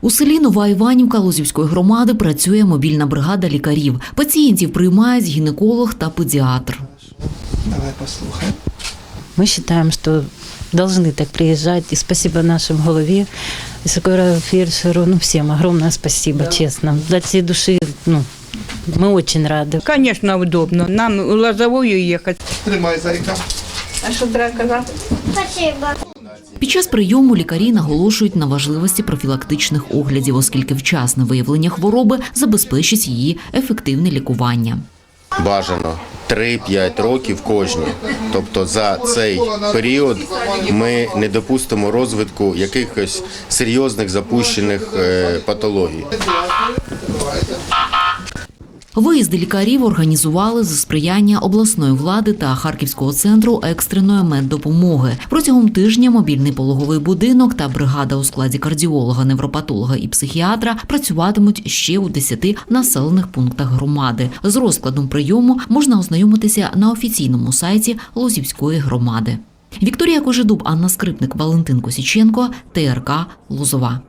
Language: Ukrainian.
У селі Нова Іванівка Лозівської громади працює мобільна бригада лікарів. Пацієнтів приймають гінеколог та педіатр. Давай послухаем. Мы считаем, что должны так приезжать. И спасибо нашим голове, и Сокора фельдшеру, ну всем огромное спасибо, честно. Для всей души, ну, мы очень рады. Конечно, удобно. Нам в Лозовую ехать. Тримай зайка. Під час прийому лікарі наголошують на важливості профілактичних оглядів, оскільки вчасне виявлення хвороби забезпечить її ефективне лікування. бажано 3-5 років кожні. Тобто за цей період ми не допустимо розвитку якихось серйозних запущених е, патологій. Виїзди лікарів організували за сприяння обласної влади та Харківського центру екстреної меддопомоги. Протягом тижня мобільний пологовий будинок та бригада у складі кардіолога, невропатолога і психіатра працюватимуть ще у 10 населених пунктах громади. З розкладом прийому можна ознайомитися на офіційному сайті Лозівської громади. Вікторія Кожедуб, Анна Скрипник, Валентин Косіченко, ТРК Лозова.